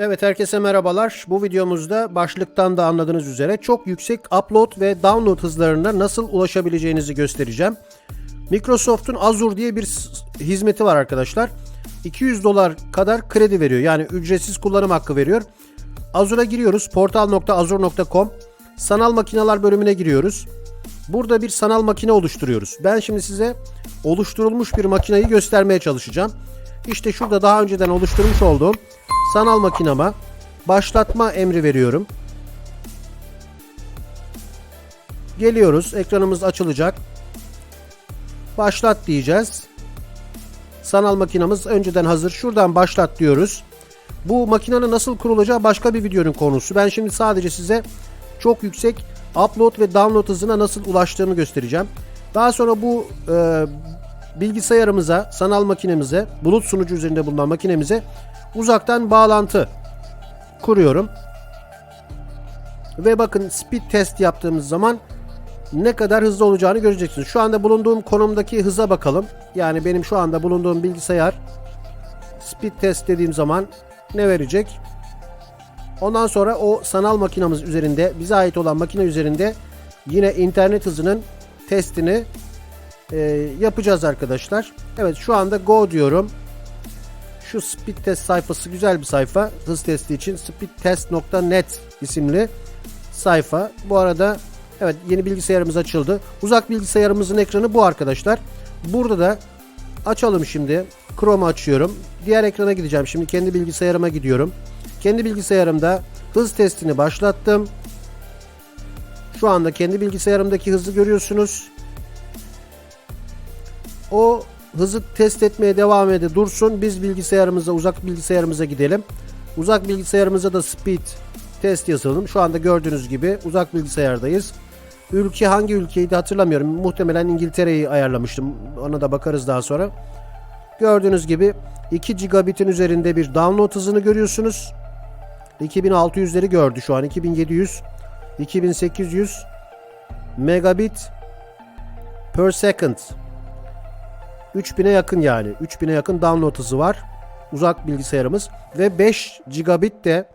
Evet herkese merhabalar. Bu videomuzda başlıktan da anladığınız üzere çok yüksek upload ve download hızlarına nasıl ulaşabileceğinizi göstereceğim. Microsoft'un Azure diye bir hizmeti var arkadaşlar. 200 dolar kadar kredi veriyor. Yani ücretsiz kullanım hakkı veriyor. Azure'a giriyoruz. portal.azure.com Sanal makineler bölümüne giriyoruz. Burada bir sanal makine oluşturuyoruz. Ben şimdi size oluşturulmuş bir makineyi göstermeye çalışacağım. İşte şurada daha önceden oluşturmuş olduğum sanal makinama başlatma emri veriyorum. Geliyoruz. Ekranımız açılacak. Başlat diyeceğiz. Sanal makinamız önceden hazır. Şuradan başlat diyoruz. Bu makinenin nasıl kurulacağı başka bir videonun konusu. Ben şimdi sadece size çok yüksek upload ve download hızına nasıl ulaştığını göstereceğim. Daha sonra bu e, bilgisayarımıza, sanal makinemize, bulut sunucu üzerinde bulunan makinemize uzaktan bağlantı kuruyorum. Ve bakın speed test yaptığımız zaman ne kadar hızlı olacağını göreceksiniz. Şu anda bulunduğum konumdaki hıza bakalım. Yani benim şu anda bulunduğum bilgisayar speed test dediğim zaman ne verecek? Ondan sonra o sanal makinamız üzerinde, bize ait olan makine üzerinde yine internet hızının testini e, yapacağız arkadaşlar. Evet şu anda go diyorum. Şu speed test sayfası güzel bir sayfa. Hız testi için speedtest.net isimli sayfa. Bu arada evet yeni bilgisayarımız açıldı. Uzak bilgisayarımızın ekranı bu arkadaşlar. Burada da açalım şimdi. Chrome açıyorum. Diğer ekrana gideceğim. Şimdi kendi bilgisayarıma gidiyorum. Kendi bilgisayarımda hız testini başlattım. Şu anda kendi bilgisayarımdaki hızı görüyorsunuz. O hızı test etmeye devam ede dursun. Biz bilgisayarımıza, uzak bilgisayarımıza gidelim. Uzak bilgisayarımıza da speed test yazalım. Şu anda gördüğünüz gibi uzak bilgisayardayız. Ülke hangi ülkeydi hatırlamıyorum. Muhtemelen İngiltere'yi ayarlamıştım. Ona da bakarız daha sonra. Gördüğünüz gibi 2 gigabit'in üzerinde bir download hızını görüyorsunuz. 2600'leri gördü şu an. 2700, 2800 megabit per second. 3000'e yakın yani. 3000'e yakın download hızı var. Uzak bilgisayarımız ve 5 gigabit de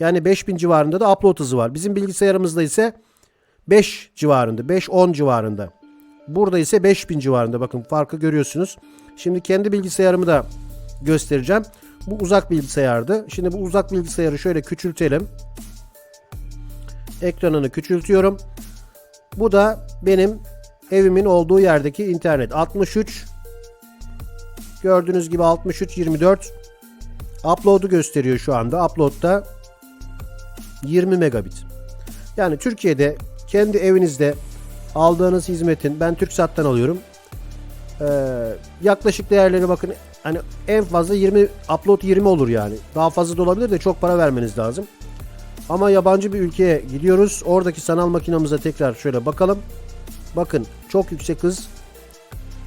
yani 5000 civarında da upload hızı var. Bizim bilgisayarımızda ise 5 civarında, 5-10 civarında. Burada ise 5000 civarında. Bakın farkı görüyorsunuz. Şimdi kendi bilgisayarımı da göstereceğim. Bu uzak bilgisayardı. Şimdi bu uzak bilgisayarı şöyle küçültelim. Ekranını küçültüyorum. Bu da benim evimin olduğu yerdeki internet. 63 Gördüğünüz gibi 63 24 upload'u gösteriyor şu anda. Upload'da 20 megabit. Yani Türkiye'de kendi evinizde aldığınız hizmetin ben TürkSat'tan alıyorum. Ee, yaklaşık değerlerine bakın. Hani en fazla 20 upload 20 olur yani. Daha fazla da olabilir de çok para vermeniz lazım. Ama yabancı bir ülkeye gidiyoruz. Oradaki sanal makinamıza tekrar şöyle bakalım. Bakın çok yüksek hız.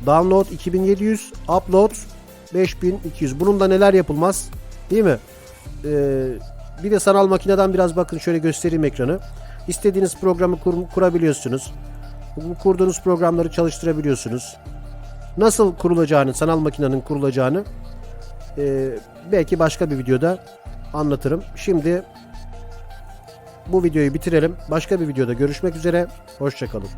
Download 2700, upload 5200. Bunun da neler yapılmaz? Değil mi? Ee, bir de sanal makineden biraz bakın şöyle göstereyim ekranı. İstediğiniz programı kur- kurabiliyorsunuz. Bu kurduğunuz programları çalıştırabiliyorsunuz. Nasıl kurulacağını, sanal makinenin kurulacağını e, belki başka bir videoda anlatırım. Şimdi bu videoyu bitirelim. Başka bir videoda görüşmek üzere. Hoşçakalın.